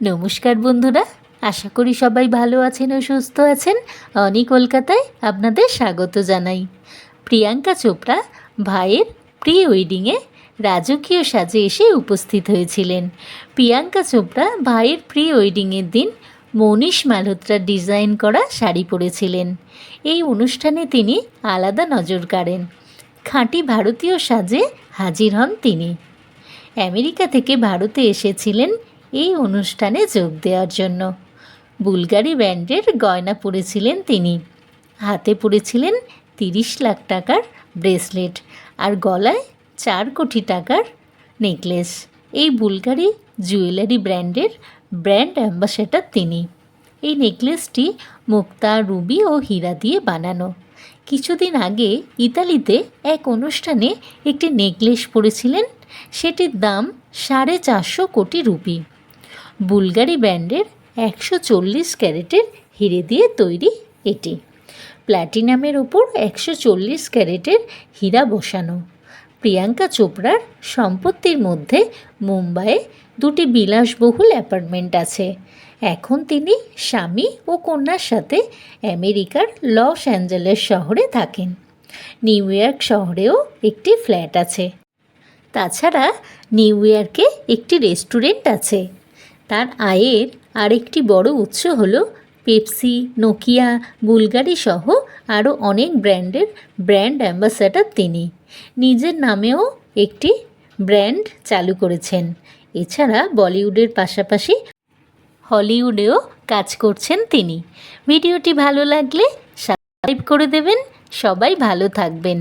নমস্কার বন্ধুরা, আশা করি সবাই ভালো আছেন ও সুস্থ আছেন। অনি কলকাতায় আপনাদের স্বাগত জানাই। প্রিয়াঙ্কা চোপড়া ভাইয়ের প্রি ওয়েডিংয়ে রাজকীয় সাজে এসে উপস্থিত হয়েছিলেন। প্রিয়াঙ্কা চোপড়া ভাইয়ের প্রি ওয়েডিংয়ের দিন মনীষ মালহোত্রার ডিজাইন করা শাড়ি পরেছিলেন। এই অনুষ্ঠানে তিনি আলাদা নজর কাড়েন। খাঁটি ভারতীয় সাজে হাজির হন তিনি। আমেরিকা থেকে ভারতে এসেছিলেন এই অনুষ্ঠানে যোগ দেওয়ার জন্য। বুলগারি ব্যান্ডের গয়না পরেছিলেন তিনি। হাতে পরেছিলেন তিরিশ লাখ টাকার ব্রেসলেট আর গলায় চার কোটি টাকার নেকলেস। এই বুলগারি জুয়েলারি ব্র্যান্ডের ব্র্যান্ড অ্যাম্বাসেডর তিনি। এই নেকলেসটি মুক্তা, রুবি ও হীরা দিয়ে বানানো। কিছুদিন আগে ইতালিতে এক অনুষ্ঠানে একটি নেকলেস পরেছিলেন সেটির দাম সাড়ে চারশো কোটি রুপি। বুলগারি ব্যান্ডের একশো চল্লিশ ক্যারেটের হিরে দিয়ে তৈরি এটি। প্ল্যাটিনামের ওপর একশো চল্লিশ ক্যারেটের হীরা বসানো। প্রিয়াঙ্কা চোপড়ার সম্পত্তির মধ্যে মুম্বাইয়ে দুটি বিলাসবহুল অ্যাপার্টমেন্ট আছে। এখন তিনি স্বামী ও কন্যার সাথে আমেরিকার লস অ্যাঞ্জেলেস শহরে থাকেন। নিউ ইয়র্ক শহরেও একটি ফ্ল্যাট আছে। তাছাড়া নিউ ইয়র্কে একটি রেস্টুরেন্ট আছে। তার আয়ের আরেকটি বড় উৎস হল পেপসি, নোকিয়া, বুলগারি সহ আরও অনেক ব্র্যান্ডের ব্র্যান্ড অ্যাম্বাসাডার তিনি। নিজের নামেও একটি ব্র্যান্ড চালু করেছেন। এছাড়া বলিউডের পাশাপাশি হলিউডেও কাজ করছেন তিনি। ভিডিওটি ভালো লাগলে সাবস্ক্রাইব করে দেবেন। সবাই ভালো থাকবেন।